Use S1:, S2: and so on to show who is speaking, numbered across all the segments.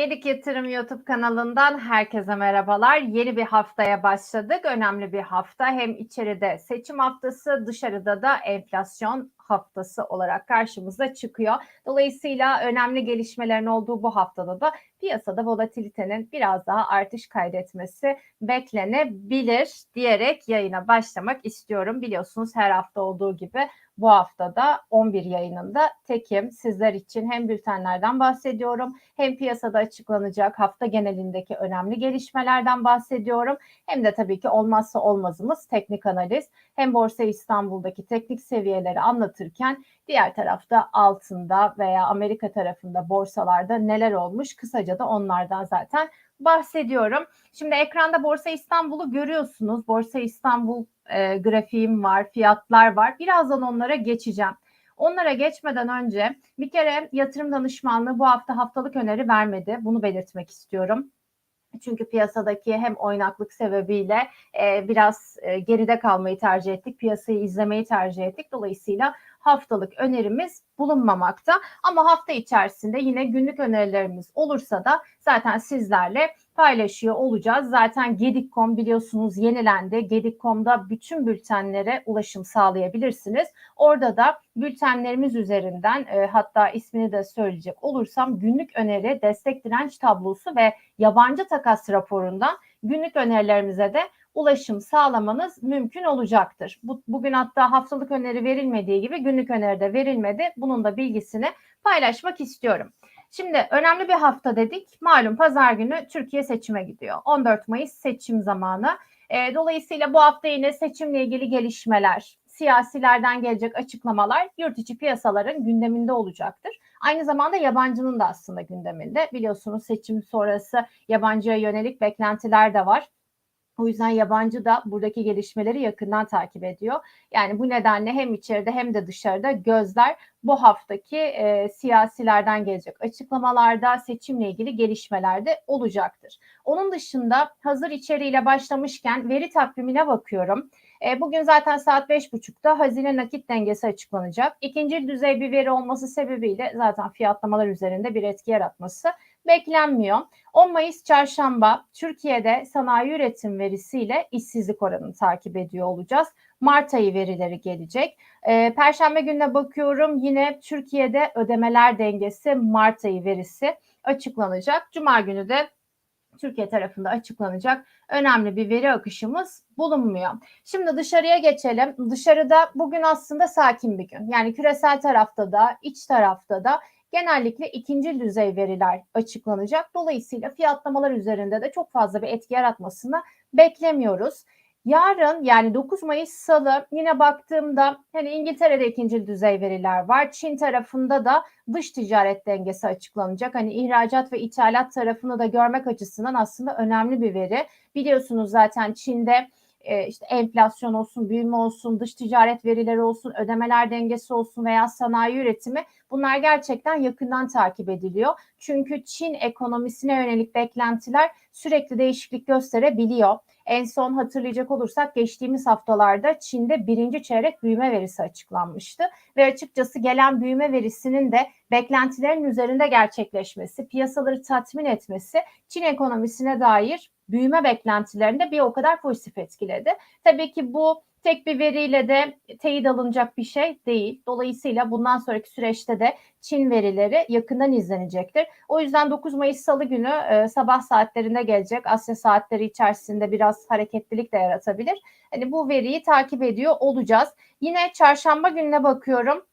S1: Gedik Yatırım YouTube kanalından herkese merhabalar. Yeni bir haftaya başladık. Önemli bir hafta. Hem içeride seçim haftası, dışarıda da enflasyon haftası olarak karşımıza çıkıyor. Dolayısıyla önemli gelişmelerin olduğu bu haftada da piyasada volatilitenin biraz daha artış kaydetmesi beklenebilir diyerek yayına başlamak istiyorum. Biliyorsunuz her hafta olduğu gibi bu haftada 11 yayınında tekim. Sizler için hem bültenlerden bahsediyorum hem piyasada açıklanacak hafta genelindeki önemli gelişmelerden bahsediyorum. Hem de tabii ki olmazsa olmazımız teknik analiz. Hem Borsa İstanbul'daki teknik seviyeleri anlatırken diğer tarafta altında veya Amerika tarafında borsalarda neler olmuş kısaca da onlardan zaten bahsediyorum. Şimdi ekranda Borsa İstanbul'u görüyorsunuz. Borsa İstanbul e, grafiğim var, fiyatlar var. Birazdan onlara geçeceğim. Onlara geçmeden önce bir kere yatırım danışmanlığı bu hafta haftalık öneri vermedi. Bunu belirtmek istiyorum. Çünkü piyasadaki hem oynaklık sebebiyle e, biraz e, geride kalmayı tercih ettik. Piyasayı izlemeyi tercih ettik. Dolayısıyla haftalık önerimiz bulunmamakta. Ama hafta içerisinde yine günlük önerilerimiz olursa da zaten sizlerle paylaşıyor olacağız. Zaten Gedik.com biliyorsunuz yenilendi. Gedik.com'da bütün bültenlere ulaşım sağlayabilirsiniz. Orada da bültenlerimiz üzerinden e, hatta ismini de söyleyecek olursam günlük öneri, destek direnç tablosu ve yabancı takas raporundan günlük önerilerimize de ulaşım sağlamanız mümkün olacaktır. Bu, bugün hatta haftalık öneri verilmediği gibi günlük öneri de verilmedi. Bunun da bilgisini paylaşmak istiyorum. Şimdi önemli bir hafta dedik. Malum pazar günü Türkiye seçime gidiyor. 14 Mayıs seçim zamanı. E, dolayısıyla bu hafta yine seçimle ilgili gelişmeler, siyasilerden gelecek açıklamalar yurt içi piyasaların gündeminde olacaktır. Aynı zamanda yabancının da aslında gündeminde. Biliyorsunuz seçim sonrası yabancıya yönelik beklentiler de var. O yüzden yabancı da buradaki gelişmeleri yakından takip ediyor. Yani bu nedenle hem içeride hem de dışarıda gözler bu haftaki e, siyasilerden gelecek açıklamalarda seçimle ilgili gelişmelerde olacaktır. Onun dışında hazır içeriğiyle başlamışken veri takvimine bakıyorum. E, bugün zaten saat 5.30'da hazine nakit dengesi açıklanacak. İkinci düzey bir veri olması sebebiyle zaten fiyatlamalar üzerinde bir etki yaratması beklenmiyor. 10 Mayıs çarşamba Türkiye'de sanayi üretim verisiyle işsizlik oranını takip ediyor olacağız. Mart ayı verileri gelecek. E, Perşembe gününe bakıyorum yine Türkiye'de ödemeler dengesi Mart ayı verisi açıklanacak. Cuma günü de Türkiye tarafında açıklanacak önemli bir veri akışımız bulunmuyor. Şimdi dışarıya geçelim. Dışarıda bugün aslında sakin bir gün. Yani küresel tarafta da, iç tarafta da genellikle ikinci düzey veriler açıklanacak. Dolayısıyla fiyatlamalar üzerinde de çok fazla bir etki yaratmasını beklemiyoruz. Yarın yani 9 Mayıs Salı yine baktığımda hani İngiltere'de ikinci düzey veriler var. Çin tarafında da dış ticaret dengesi açıklanacak. Hani ihracat ve ithalat tarafını da görmek açısından aslında önemli bir veri. Biliyorsunuz zaten Çin'de e, işte enflasyon olsun, büyüme olsun, dış ticaret verileri olsun, ödemeler dengesi olsun veya sanayi üretimi bunlar gerçekten yakından takip ediliyor. Çünkü Çin ekonomisine yönelik beklentiler sürekli değişiklik gösterebiliyor. En son hatırlayacak olursak geçtiğimiz haftalarda Çin'de birinci çeyrek büyüme verisi açıklanmıştı ve açıkçası gelen büyüme verisinin de beklentilerin üzerinde gerçekleşmesi, piyasaları tatmin etmesi Çin ekonomisine dair büyüme beklentilerinde bir o kadar pozitif etkiledi. Tabii ki bu tek bir veriyle de teyit alınacak bir şey değil. Dolayısıyla bundan sonraki süreçte de Çin verileri yakından izlenecektir. O yüzden 9 Mayıs Salı günü e, sabah saatlerinde gelecek. Asya saatleri içerisinde biraz hareketlilik de yaratabilir. Hani bu veriyi takip ediyor olacağız. Yine çarşamba gününe bakıyorum.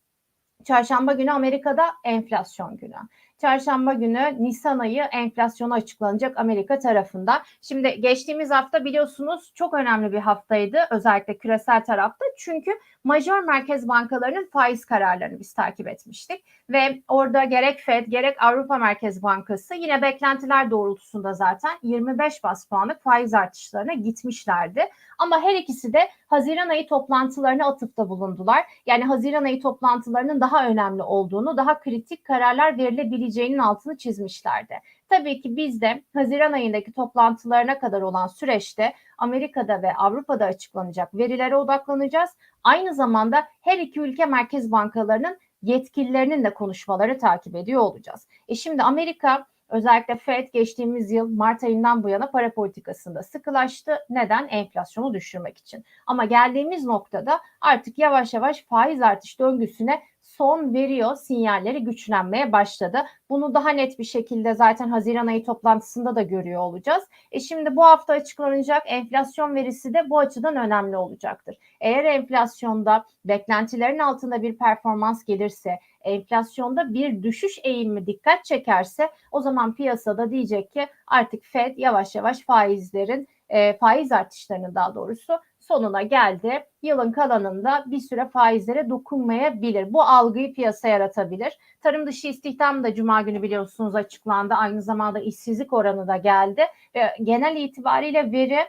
S1: Çarşamba günü Amerika'da enflasyon günü. Çarşamba günü Nisan ayı enflasyonu açıklanacak Amerika tarafında. Şimdi geçtiğimiz hafta biliyorsunuz çok önemli bir haftaydı özellikle küresel tarafta. Çünkü majör merkez bankalarının faiz kararlarını biz takip etmiştik. Ve orada gerek Fed gerek Avrupa Merkez Bankası yine beklentiler doğrultusunda zaten 25 bas puanlık faiz artışlarına gitmişlerdi. Ama her ikisi de Haziran ayı toplantılarına atıfta bulundular. Yani Haziran ayı toplantılarının daha önemli olduğunu, daha kritik kararlar verilebileceğinin altını çizmişlerdi. Tabii ki biz de Haziran ayındaki toplantılarına kadar olan süreçte Amerika'da ve Avrupa'da açıklanacak verilere odaklanacağız. Aynı zamanda her iki ülke merkez bankalarının yetkililerinin de konuşmaları takip ediyor olacağız. E şimdi Amerika Özellikle FED geçtiğimiz yıl Mart ayından bu yana para politikasında sıkılaştı. Neden? Enflasyonu düşürmek için. Ama geldiğimiz noktada artık yavaş yavaş faiz artış döngüsüne son veriyor, sinyalleri güçlenmeye başladı. Bunu daha net bir şekilde zaten Haziran ayı toplantısında da görüyor olacağız. E şimdi bu hafta açıklanacak enflasyon verisi de bu açıdan önemli olacaktır. Eğer enflasyonda beklentilerin altında bir performans gelirse, enflasyonda bir düşüş eğilimi dikkat çekerse o zaman piyasada diyecek ki artık Fed yavaş yavaş faizlerin e, faiz artışlarının daha doğrusu sonuna geldi. Yılın kalanında bir süre faizlere dokunmayabilir. Bu algıyı piyasa yaratabilir. Tarım dışı istihdam da cuma günü biliyorsunuz açıklandı. Aynı zamanda işsizlik oranı da geldi. Ve genel itibariyle veri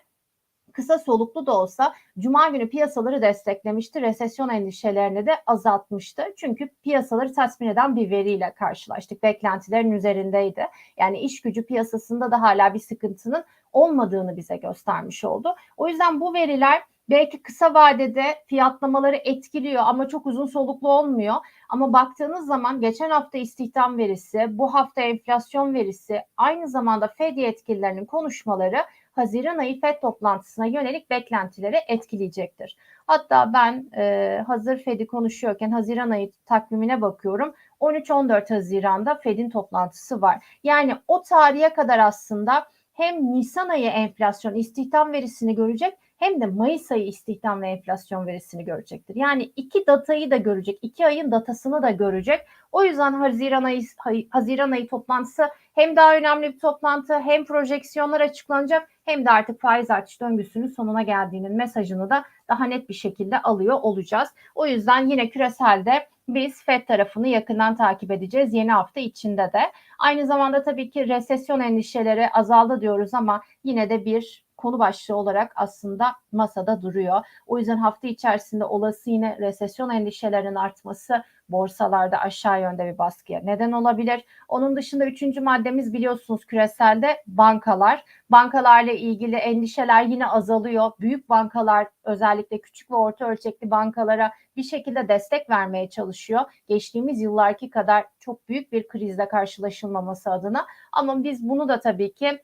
S1: kısa soluklu da olsa cuma günü piyasaları desteklemişti. Resesyon endişelerini de azaltmıştı. Çünkü piyasaları tatmin eden bir veriyle karşılaştık. Beklentilerin üzerindeydi. Yani iş gücü piyasasında da hala bir sıkıntının olmadığını bize göstermiş oldu. O yüzden bu veriler belki kısa vadede fiyatlamaları etkiliyor ama çok uzun soluklu olmuyor. Ama baktığınız zaman geçen hafta istihdam verisi, bu hafta enflasyon verisi, aynı zamanda Fed yetkililerinin konuşmaları Haziran ayı FED toplantısına yönelik beklentileri etkileyecektir. Hatta ben e, hazır Fed'i konuşuyorken Haziran ayı takvimine bakıyorum. 13-14 Haziran'da Fed'in toplantısı var. Yani o tarihe kadar aslında hem Nisan ayı enflasyon istihdam verisini görecek hem de Mayıs ayı istihdam ve enflasyon verisini görecektir. Yani iki datayı da görecek, iki ayın datasını da görecek. O yüzden Haziran ayı, Haziran ayı toplantısı hem daha önemli bir toplantı hem projeksiyonlar açıklanacak hem de artık faiz artış döngüsünün sonuna geldiğinin mesajını da daha net bir şekilde alıyor olacağız. O yüzden yine küreselde biz FED tarafını yakından takip edeceğiz yeni hafta içinde de. Aynı zamanda tabii ki resesyon endişeleri azaldı diyoruz ama yine de bir konu başlığı olarak aslında masada duruyor. O yüzden hafta içerisinde olası yine resesyon endişelerinin artması borsalarda aşağı yönde bir baskıya neden olabilir. Onun dışında üçüncü maddemiz biliyorsunuz küreselde bankalar. Bankalarla ilgili endişeler yine azalıyor. Büyük bankalar özellikle küçük ve orta ölçekli bankalara bir şekilde destek vermeye çalışıyor. Geçtiğimiz yıllarki kadar çok büyük bir krizle karşılaşılmaması adına. Ama biz bunu da tabii ki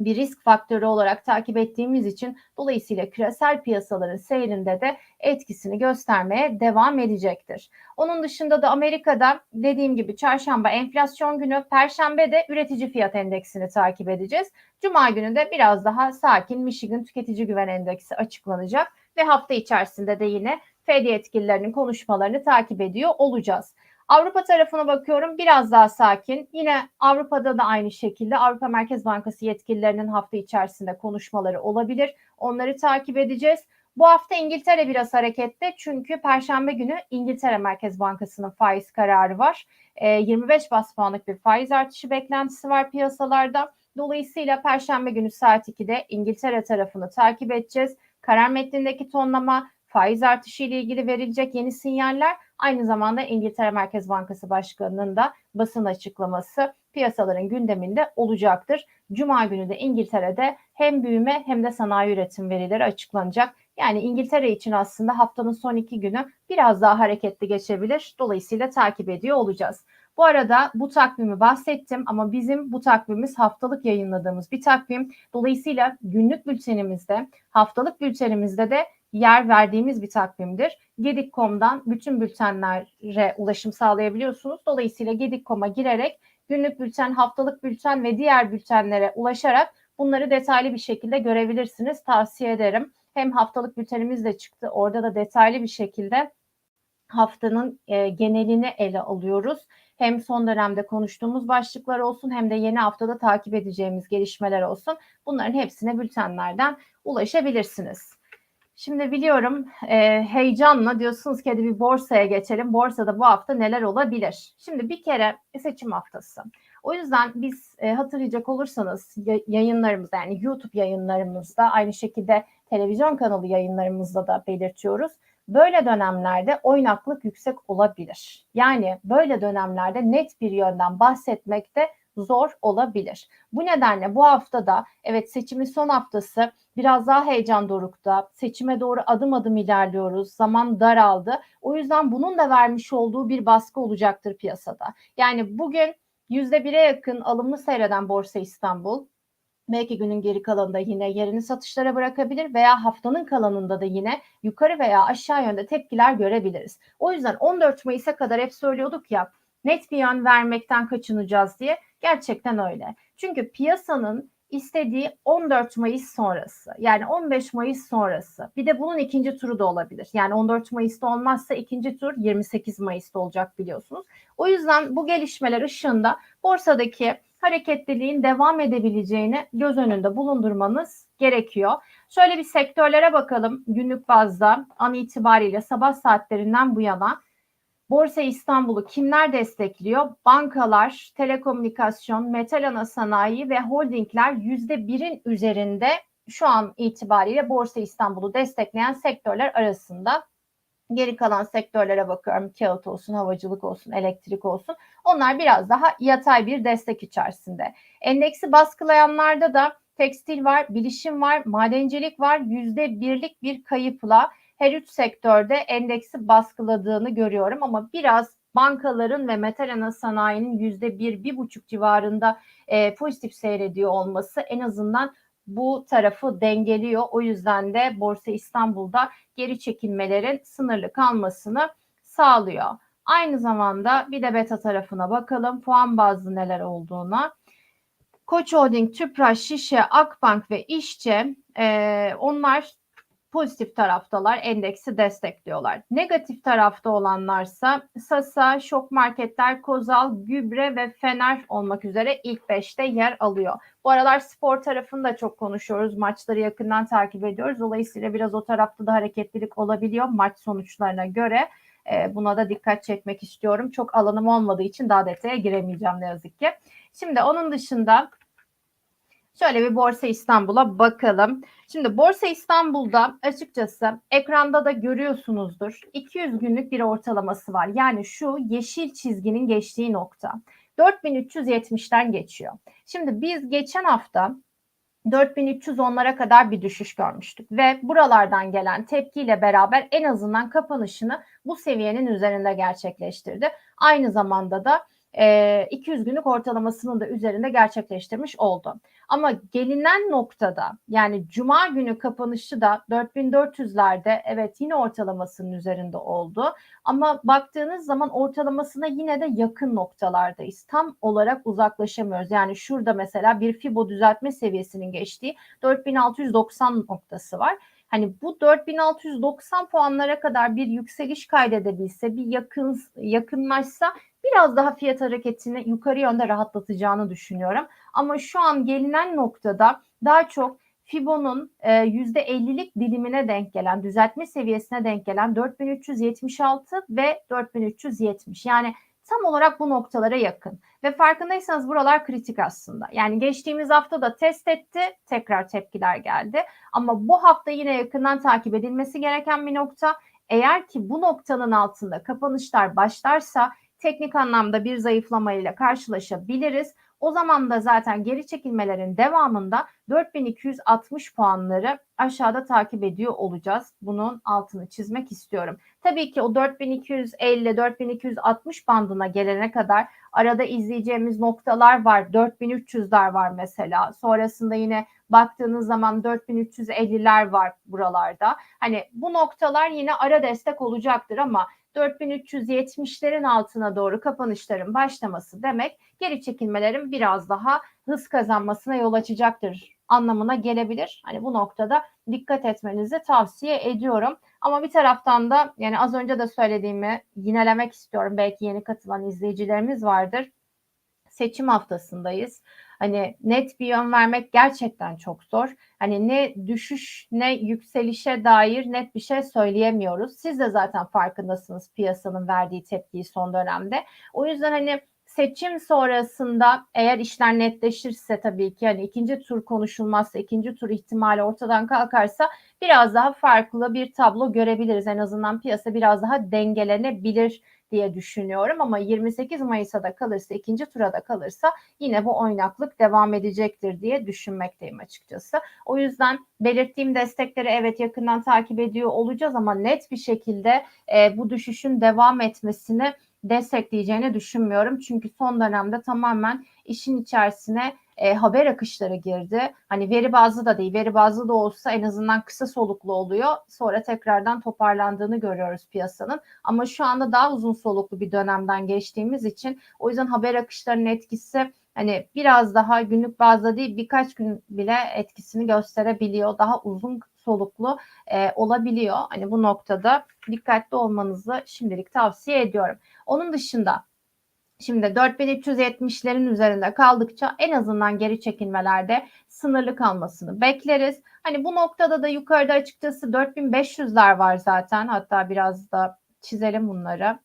S1: bir risk faktörü olarak takip ettiğimiz için dolayısıyla küresel piyasaların seyrinde de etkisini göstermeye devam edecektir. Onun dışında da Amerika'da dediğim gibi çarşamba enflasyon günü, perşembe de üretici fiyat endeksini takip edeceğiz. Cuma günü de biraz daha sakin Michigan Tüketici Güven Endeksi açıklanacak ve hafta içerisinde de yine Fed yetkililerinin konuşmalarını takip ediyor olacağız. Avrupa tarafına bakıyorum biraz daha sakin. Yine Avrupa'da da aynı şekilde Avrupa Merkez Bankası yetkililerinin hafta içerisinde konuşmaları olabilir. Onları takip edeceğiz. Bu hafta İngiltere biraz hareketli çünkü Perşembe günü İngiltere Merkez Bankası'nın faiz kararı var. E, 25 bas puanlık bir faiz artışı beklentisi var piyasalarda. Dolayısıyla Perşembe günü saat 2'de İngiltere tarafını takip edeceğiz. Karar metnindeki tonlama, faiz artışı ile ilgili verilecek yeni sinyaller aynı zamanda İngiltere Merkez Bankası Başkanı'nın da basın açıklaması piyasaların gündeminde olacaktır. Cuma günü de İngiltere'de hem büyüme hem de sanayi üretim verileri açıklanacak. Yani İngiltere için aslında haftanın son iki günü biraz daha hareketli geçebilir. Dolayısıyla takip ediyor olacağız. Bu arada bu takvimi bahsettim ama bizim bu takvimimiz haftalık yayınladığımız bir takvim. Dolayısıyla günlük bültenimizde, haftalık bültenimizde de yer verdiğimiz bir takvimdir. Gedik.com'dan bütün bültenlere ulaşım sağlayabiliyorsunuz. Dolayısıyla Gedik.com'a girerek günlük bülten, haftalık bülten ve diğer bültenlere ulaşarak bunları detaylı bir şekilde görebilirsiniz. Tavsiye ederim. Hem haftalık bültenimiz de çıktı. Orada da detaylı bir şekilde haftanın e, genelini ele alıyoruz. Hem son dönemde konuştuğumuz başlıklar olsun hem de yeni haftada takip edeceğimiz gelişmeler olsun. Bunların hepsine bültenlerden ulaşabilirsiniz. Şimdi biliyorum e, heyecanla diyorsunuz ki hadi bir borsaya geçelim. Borsada bu hafta neler olabilir? Şimdi bir kere seçim haftası. O yüzden biz e, hatırlayacak olursanız yayınlarımızda yani YouTube yayınlarımızda aynı şekilde televizyon kanalı yayınlarımızda da belirtiyoruz. Böyle dönemlerde oynaklık yüksek olabilir. Yani böyle dönemlerde net bir yönden bahsetmekte zor olabilir. Bu nedenle bu haftada evet seçimin son haftası biraz daha heyecan dorukta. Seçime doğru adım adım ilerliyoruz. Zaman daraldı. O yüzden bunun da vermiş olduğu bir baskı olacaktır piyasada. Yani bugün %1'e yakın alımlı seyreden Borsa İstanbul belki günün geri kalanında yine yerini satışlara bırakabilir veya haftanın kalanında da yine yukarı veya aşağı yönde tepkiler görebiliriz. O yüzden 14 Mayıs'a kadar hep söylüyorduk ya net bir yön vermekten kaçınacağız diye. Gerçekten öyle. Çünkü piyasanın istediği 14 Mayıs sonrası. Yani 15 Mayıs sonrası. Bir de bunun ikinci turu da olabilir. Yani 14 Mayıs'ta olmazsa ikinci tur 28 Mayıs'ta olacak biliyorsunuz. O yüzden bu gelişmeler ışığında borsadaki hareketliliğin devam edebileceğini göz önünde bulundurmanız gerekiyor. Şöyle bir sektörlere bakalım günlük bazda an itibariyle sabah saatlerinden bu yana Borsa İstanbul'u kimler destekliyor? Bankalar, telekomünikasyon, metal ana sanayi ve holdingler %1'in üzerinde şu an itibariyle Borsa İstanbul'u destekleyen sektörler arasında. Geri kalan sektörlere bakıyorum. Kağıt olsun, havacılık olsun, elektrik olsun. Onlar biraz daha yatay bir destek içerisinde. Endeksi baskılayanlarda da tekstil var, bilişim var, madencilik var. Yüzde birlik bir kayıpla her üç sektörde endeksi baskıladığını görüyorum ama biraz bankaların ve metal ana sanayinin yüzde bir, bir buçuk civarında e, pozitif seyrediyor olması en azından bu tarafı dengeliyor. O yüzden de Borsa İstanbul'da geri çekilmelerin sınırlı kalmasını sağlıyor. Aynı zamanda bir de beta tarafına bakalım. Puan bazlı neler olduğuna. Koç Holding, Tüpraş, Şişe, Akbank ve İşçe e, onlar pozitif taraftalar endeksi destekliyorlar. Negatif tarafta olanlarsa Sasa, Şok Marketler, Kozal, Gübre ve Fener olmak üzere ilk 5'te yer alıyor. Bu aralar spor tarafını da çok konuşuyoruz. Maçları yakından takip ediyoruz. Dolayısıyla biraz o tarafta da hareketlilik olabiliyor maç sonuçlarına göre. E, buna da dikkat çekmek istiyorum. Çok alanım olmadığı için daha detaya giremeyeceğim ne yazık ki. Şimdi onun dışında Şöyle bir Borsa İstanbul'a bakalım. Şimdi Borsa İstanbul'da açıkçası ekranda da görüyorsunuzdur. 200 günlük bir ortalaması var. Yani şu yeşil çizginin geçtiği nokta. 4370'ten geçiyor. Şimdi biz geçen hafta 4310'lara kadar bir düşüş görmüştük ve buralardan gelen tepkiyle beraber en azından kapanışını bu seviyenin üzerinde gerçekleştirdi. Aynı zamanda da 200 günlük ortalamasının da üzerinde gerçekleştirmiş oldu. Ama gelinen noktada yani cuma günü kapanışı da 4400'lerde evet yine ortalamasının üzerinde oldu. Ama baktığınız zaman ortalamasına yine de yakın noktalardayız. Tam olarak uzaklaşamıyoruz. Yani şurada mesela bir Fibo düzeltme seviyesinin geçtiği 4690 noktası var. Hani bu 4690 puanlara kadar bir yükseliş kaydedebilse, bir yakın yakınlaşsa biraz daha fiyat hareketini yukarı yönde rahatlatacağını düşünüyorum. Ama şu an gelinen noktada daha çok Fibo'nun %50'lik e, dilimine denk gelen, düzeltme seviyesine denk gelen 4376 ve 4370. Yani tam olarak bu noktalara yakın. Ve farkındaysanız buralar kritik aslında. Yani geçtiğimiz hafta da test etti, tekrar tepkiler geldi. Ama bu hafta yine yakından takip edilmesi gereken bir nokta. Eğer ki bu noktanın altında kapanışlar başlarsa teknik anlamda bir zayıflamayla karşılaşabiliriz. O zaman da zaten geri çekilmelerin devamında 4260 puanları aşağıda takip ediyor olacağız. Bunun altını çizmek istiyorum. Tabii ki o 4250-4260 bandına gelene kadar arada izleyeceğimiz noktalar var. 4300'ler var mesela. Sonrasında yine baktığınız zaman 4350'ler var buralarda. Hani bu noktalar yine ara destek olacaktır ama 4370'lerin altına doğru kapanışların başlaması demek geri çekilmelerin biraz daha hız kazanmasına yol açacaktır anlamına gelebilir. Hani bu noktada dikkat etmenizi tavsiye ediyorum. Ama bir taraftan da yani az önce de söylediğimi yinelemek istiyorum. Belki yeni katılan izleyicilerimiz vardır. Seçim haftasındayız. Hani net bir yön vermek gerçekten çok zor. Hani ne düşüş ne yükselişe dair net bir şey söyleyemiyoruz. Siz de zaten farkındasınız piyasanın verdiği tepkiyi son dönemde. O yüzden hani seçim sonrasında eğer işler netleşirse tabii ki hani ikinci tur konuşulmazsa, ikinci tur ihtimali ortadan kalkarsa biraz daha farklı bir tablo görebiliriz. En azından piyasa biraz daha dengelenebilir diye düşünüyorum ama 28 Mayıs'a da kalırsa, ikinci tura da kalırsa yine bu oynaklık devam edecektir diye düşünmekteyim açıkçası. O yüzden belirttiğim destekleri evet yakından takip ediyor olacağız ama net bir şekilde e, bu düşüşün devam etmesini destekleyeceğini düşünmüyorum. Çünkü son dönemde tamamen işin içerisine e, haber akışları girdi. Hani veri bazlı da değil, veri bazlı da olsa en azından kısa soluklu oluyor. Sonra tekrardan toparlandığını görüyoruz piyasanın. Ama şu anda daha uzun soluklu bir dönemden geçtiğimiz için o yüzden haber akışlarının etkisi hani biraz daha günlük bazda değil birkaç gün bile etkisini gösterebiliyor. Daha uzun soluklu e, olabiliyor. Hani bu noktada dikkatli olmanızı şimdilik tavsiye ediyorum. Onun dışında Şimdi 4370'lerin üzerinde kaldıkça en azından geri çekilmelerde sınırlı kalmasını bekleriz. Hani bu noktada da yukarıda açıkçası 4500'ler var zaten. Hatta biraz da çizelim bunları.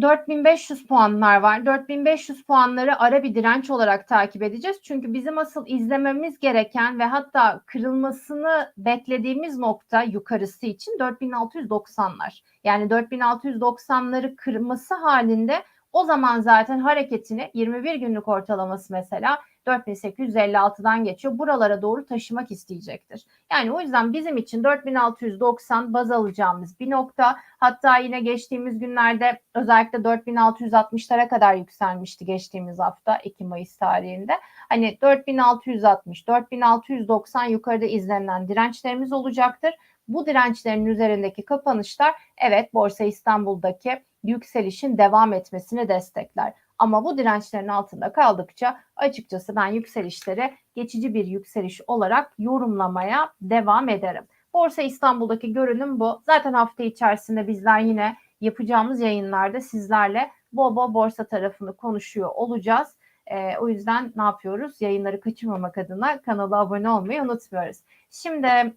S1: 4500 puanlar var. 4500 puanları ara bir direnç olarak takip edeceğiz. Çünkü bizim asıl izlememiz gereken ve hatta kırılmasını beklediğimiz nokta yukarısı için 4690'lar. Yani 4690'ları kırması halinde o zaman zaten hareketini 21 günlük ortalaması mesela 4856'dan geçiyor. Buralara doğru taşımak isteyecektir. Yani o yüzden bizim için 4690 baz alacağımız bir nokta. Hatta yine geçtiğimiz günlerde özellikle 4660'lara kadar yükselmişti geçtiğimiz hafta Ekim Mayıs tarihinde. Hani 4660, 4690 yukarıda izlenen dirençlerimiz olacaktır. Bu dirençlerin üzerindeki kapanışlar evet Borsa İstanbul'daki yükselişin devam etmesini destekler. Ama bu dirençlerin altında kaldıkça açıkçası ben yükselişleri geçici bir yükseliş olarak yorumlamaya devam ederim. Borsa İstanbul'daki görünüm bu. Zaten hafta içerisinde bizler yine yapacağımız yayınlarda sizlerle bol bol borsa tarafını konuşuyor olacağız. E, o yüzden ne yapıyoruz? Yayınları kaçırmamak adına kanala abone olmayı unutmuyoruz. Şimdi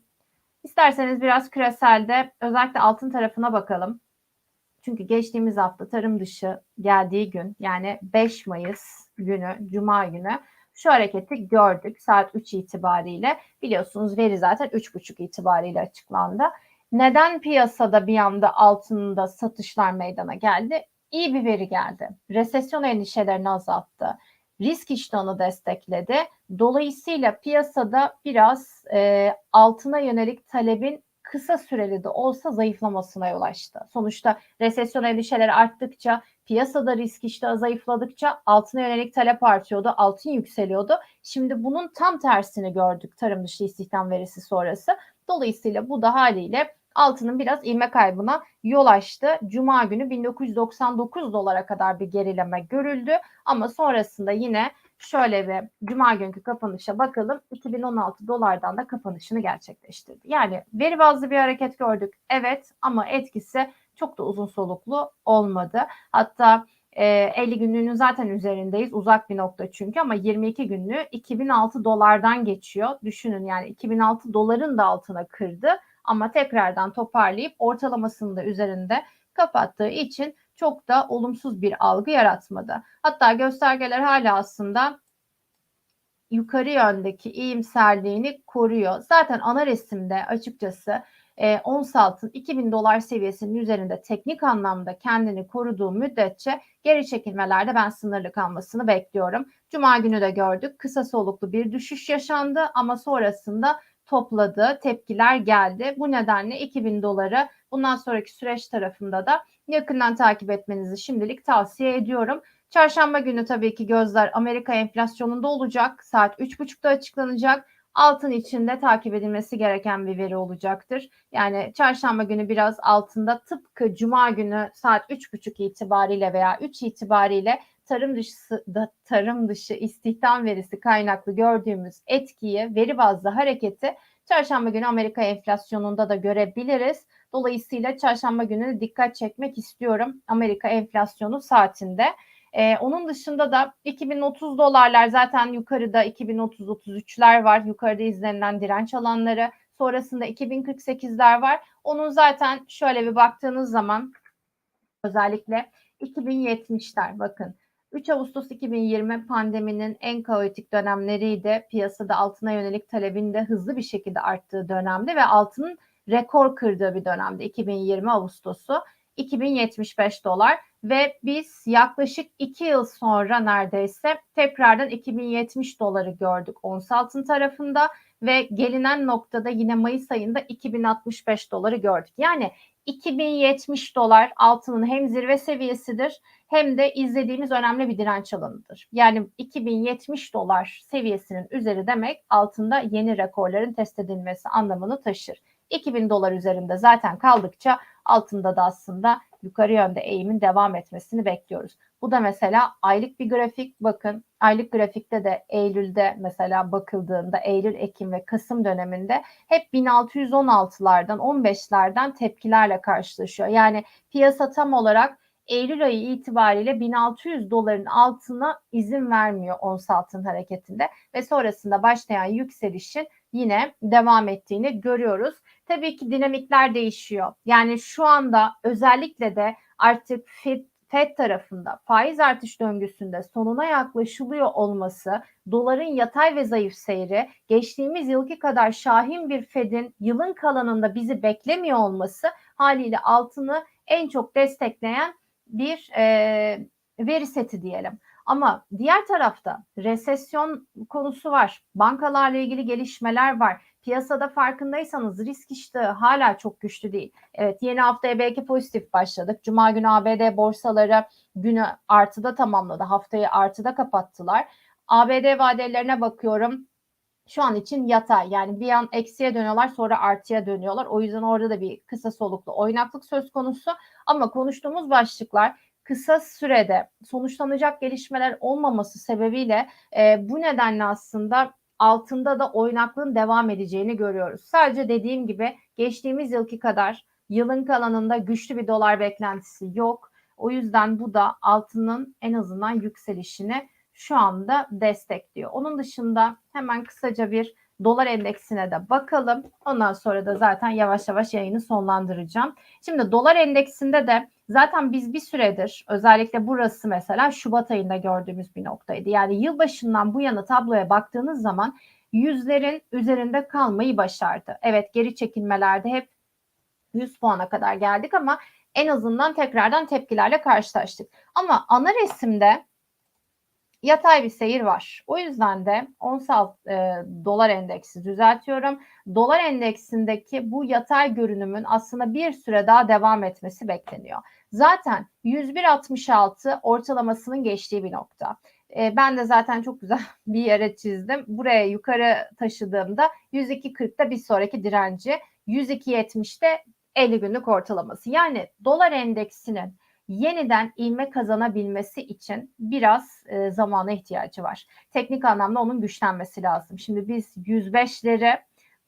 S1: isterseniz biraz küreselde özellikle altın tarafına bakalım. Çünkü geçtiğimiz hafta tarım dışı geldiği gün yani 5 Mayıs günü, Cuma günü şu hareketi gördük saat 3 itibariyle. Biliyorsunuz veri zaten 3.30 itibariyle açıklandı. Neden piyasada bir anda altında satışlar meydana geldi? İyi bir veri geldi. Resesyon endişelerini azalttı. Risk iştahını destekledi. Dolayısıyla piyasada biraz e, altına yönelik talebin kısa süreli de olsa zayıflamasına yol açtı. Sonuçta resesyon endişeleri arttıkça, piyasada risk işte zayıfladıkça altına yönelik talep artıyordu, altın yükseliyordu. Şimdi bunun tam tersini gördük tarım dışı istihdam verisi sonrası. Dolayısıyla bu da haliyle altının biraz ilme kaybına yol açtı. Cuma günü 1999 dolara kadar bir gerileme görüldü ama sonrasında yine şöyle bir cuma günkü kapanışa bakalım. 2016 dolardan da kapanışını gerçekleştirdi. Yani veri bazlı bir hareket gördük. Evet ama etkisi çok da uzun soluklu olmadı. Hatta e, 50 günlüğünün zaten üzerindeyiz. Uzak bir nokta çünkü ama 22 günlüğü 2006 dolardan geçiyor. Düşünün yani 2006 doların da altına kırdı ama tekrardan toparlayıp ortalamasını da üzerinde kapattığı için çok da olumsuz bir algı yaratmadı. Hatta göstergeler hala aslında yukarı yöndeki iyimserliğini koruyor. Zaten ana resimde açıkçası e, ons altın 2000 dolar seviyesinin üzerinde teknik anlamda kendini koruduğu müddetçe geri çekilmelerde ben sınırlı kalmasını bekliyorum. Cuma günü de gördük. Kısa soluklu bir düşüş yaşandı ama sonrasında topladı, tepkiler geldi. Bu nedenle 2000 doları bundan sonraki süreç tarafında da yakından takip etmenizi şimdilik tavsiye ediyorum. Çarşamba günü tabii ki gözler Amerika enflasyonunda olacak. Saat 3.30'da açıklanacak. Altın içinde takip edilmesi gereken bir veri olacaktır. Yani çarşamba günü biraz altında tıpkı cuma günü saat 3.30 itibariyle veya 3 itibariyle tarım dışı tarım dışı istihdam verisi kaynaklı gördüğümüz etkiyi, veri bazlı hareketi çarşamba günü Amerika enflasyonunda da görebiliriz. Dolayısıyla çarşamba günü dikkat çekmek istiyorum Amerika enflasyonu saatinde. Ee, onun dışında da 2030 dolarlar zaten yukarıda 2030-33'ler var. Yukarıda izlenilen direnç alanları. Sonrasında 2048'ler var. Onun zaten şöyle bir baktığınız zaman özellikle 2070'ler bakın 3 Ağustos 2020 pandeminin en kaotik dönemleriydi. Piyasada altına yönelik talebin de hızlı bir şekilde arttığı dönemde ve altının rekor kırdığı bir dönemde 2020 Ağustos'u 2075 dolar ve biz yaklaşık 2 yıl sonra neredeyse tekrardan 2070 doları gördük ons altın tarafında ve gelinen noktada yine Mayıs ayında 2065 doları gördük. Yani 2070 dolar altının hem zirve seviyesidir hem de izlediğimiz önemli bir direnç alanıdır. Yani 2070 dolar seviyesinin üzeri demek altında yeni rekorların test edilmesi anlamını taşır. 2000 dolar üzerinde zaten kaldıkça altında da aslında yukarı yönde eğimin devam etmesini bekliyoruz. Bu da mesela aylık bir grafik. Bakın aylık grafikte de Eylül'de mesela bakıldığında Eylül, Ekim ve Kasım döneminde hep 1616'lardan 15'lerden tepkilerle karşılaşıyor. Yani piyasa tam olarak Eylül ayı itibariyle 1600 doların altına izin vermiyor ons altın hareketinde ve sonrasında başlayan yükselişin yine devam ettiğini görüyoruz. Tabii ki dinamikler değişiyor. Yani şu anda özellikle de artık FED, tarafında faiz artış döngüsünde sonuna yaklaşılıyor olması, doların yatay ve zayıf seyri, geçtiğimiz yılki kadar şahin bir Fed'in yılın kalanında bizi beklemiyor olması haliyle altını en çok destekleyen bir e, veri seti diyelim. Ama diğer tarafta resesyon konusu var. Bankalarla ilgili gelişmeler var. Piyasada farkındaysanız risk iştahı hala çok güçlü değil. Evet yeni haftaya belki pozitif başladık. Cuma günü ABD borsaları günü artıda tamamladı. Haftayı artıda kapattılar. ABD vadelerine bakıyorum şu an için yatay yani bir an eksiye dönüyorlar sonra artıya dönüyorlar. O yüzden orada da bir kısa soluklu oynaklık söz konusu. Ama konuştuğumuz başlıklar kısa sürede sonuçlanacak gelişmeler olmaması sebebiyle e, bu nedenle aslında altında da oynaklığın devam edeceğini görüyoruz. Sadece dediğim gibi geçtiğimiz yılki kadar yılın kalanında güçlü bir dolar beklentisi yok. O yüzden bu da altının en azından yükselişini şu anda destekliyor. Onun dışında hemen kısaca bir dolar endeksine de bakalım. Ondan sonra da zaten yavaş yavaş yayını sonlandıracağım. Şimdi dolar endeksinde de zaten biz bir süredir özellikle burası mesela Şubat ayında gördüğümüz bir noktaydı. Yani yılbaşından bu yana tabloya baktığınız zaman yüzlerin üzerinde kalmayı başardı. Evet geri çekilmelerde hep 100 puana kadar geldik ama en azından tekrardan tepkilerle karşılaştık. Ama ana resimde yatay bir seyir var. O yüzden de ons e, dolar endeksi düzeltiyorum. Dolar endeksindeki bu yatay görünümün aslında bir süre daha devam etmesi bekleniyor. Zaten 101.66 ortalamasının geçtiği bir nokta. E, ben de zaten çok güzel bir yere çizdim. Buraya yukarı taşıdığımda 102.40'da bir sonraki direnci, 102.70'de 50 günlük ortalaması. Yani dolar endeksinin yeniden ilme kazanabilmesi için biraz e, zamana ihtiyacı var. Teknik anlamda onun güçlenmesi lazım. Şimdi biz 105'leri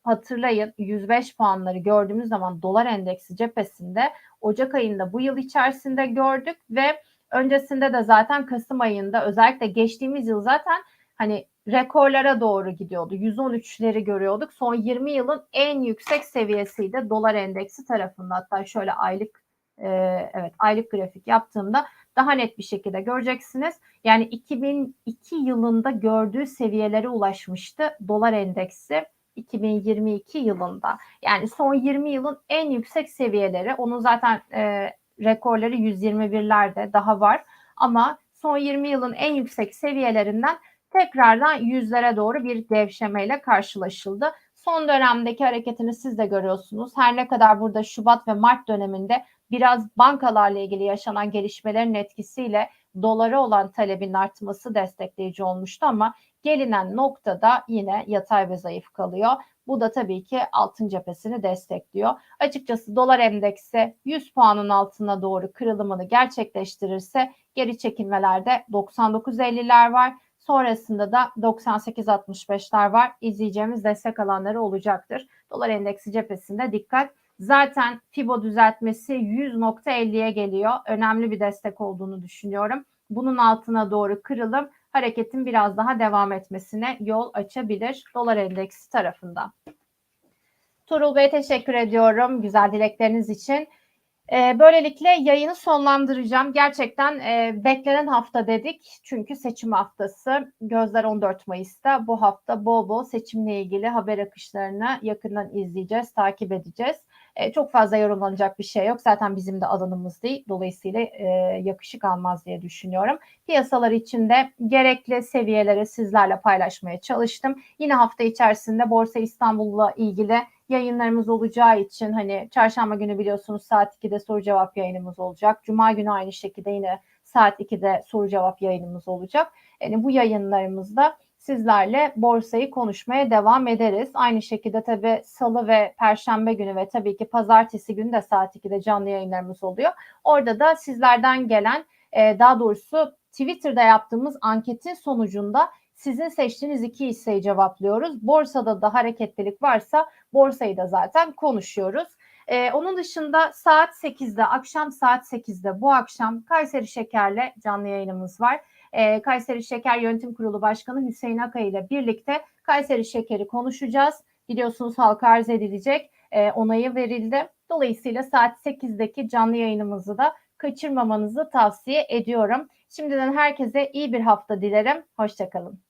S1: hatırlayın 105 puanları gördüğümüz zaman dolar endeksi cephesinde Ocak ayında bu yıl içerisinde gördük ve öncesinde de zaten Kasım ayında özellikle geçtiğimiz yıl zaten hani rekorlara doğru gidiyordu. 113'leri görüyorduk. Son 20 yılın en yüksek seviyesiydi dolar endeksi tarafında. Hatta şöyle aylık e, evet aylık grafik yaptığımda daha net bir şekilde göreceksiniz. Yani 2002 yılında gördüğü seviyelere ulaşmıştı dolar endeksi 2022 yılında. Yani son 20 yılın en yüksek seviyeleri. Onun zaten e, rekorları 121'lerde daha var. Ama son 20 yılın en yüksek seviyelerinden tekrardan yüzlere doğru bir gevşemeyle karşılaşıldı. Son dönemdeki hareketini siz de görüyorsunuz. Her ne kadar burada Şubat ve Mart döneminde biraz bankalarla ilgili yaşanan gelişmelerin etkisiyle dolara olan talebin artması destekleyici olmuştu ama gelinen noktada yine yatay ve zayıf kalıyor. Bu da tabii ki altın cephesini destekliyor. Açıkçası dolar endeksi 100 puanın altına doğru kırılımını gerçekleştirirse geri çekilmelerde 99.50'ler var. Sonrasında da 98.65'ler var. İzleyeceğimiz destek alanları olacaktır. Dolar endeksi cephesinde dikkat. Zaten Fibo düzeltmesi 100.50'ye geliyor. Önemli bir destek olduğunu düşünüyorum. Bunun altına doğru kırılım hareketin biraz daha devam etmesine yol açabilir dolar endeksi tarafında. Turul Bey teşekkür ediyorum güzel dilekleriniz için. Ee, böylelikle yayını sonlandıracağım. Gerçekten e, beklenen hafta dedik. Çünkü seçim haftası. Gözler 14 Mayıs'ta. Bu hafta bol bol seçimle ilgili haber akışlarını yakından izleyeceğiz, takip edeceğiz. E, çok fazla yorumlanacak bir şey yok. Zaten bizim de alanımız değil. Dolayısıyla e, yakışık almaz diye düşünüyorum. Piyasalar içinde gerekli seviyeleri sizlerle paylaşmaya çalıştım. Yine hafta içerisinde Borsa İstanbul'la ilgili yayınlarımız olacağı için hani çarşamba günü biliyorsunuz saat 2'de soru cevap yayınımız olacak. Cuma günü aynı şekilde yine saat 2'de soru cevap yayınımız olacak. Yani bu yayınlarımızda sizlerle borsayı konuşmaya devam ederiz. Aynı şekilde tabii salı ve perşembe günü ve tabii ki pazartesi günü de saat 2'de canlı yayınlarımız oluyor. Orada da sizlerden gelen e, daha doğrusu Twitter'da yaptığımız anketin sonucunda sizin seçtiğiniz iki hisseyi cevaplıyoruz. Borsada da hareketlilik varsa borsayı da zaten konuşuyoruz. Ee, onun dışında saat 8'de, akşam saat 8'de bu akşam Kayseri Şeker'le canlı yayınımız var. Ee, Kayseri Şeker Yönetim Kurulu Başkanı Hüseyin Akay ile birlikte Kayseri Şeker'i konuşacağız. Biliyorsunuz halka arz edilecek, e, onayı verildi. Dolayısıyla saat 8'deki canlı yayınımızı da kaçırmamanızı tavsiye ediyorum. Şimdiden herkese iyi bir hafta dilerim. Hoşçakalın.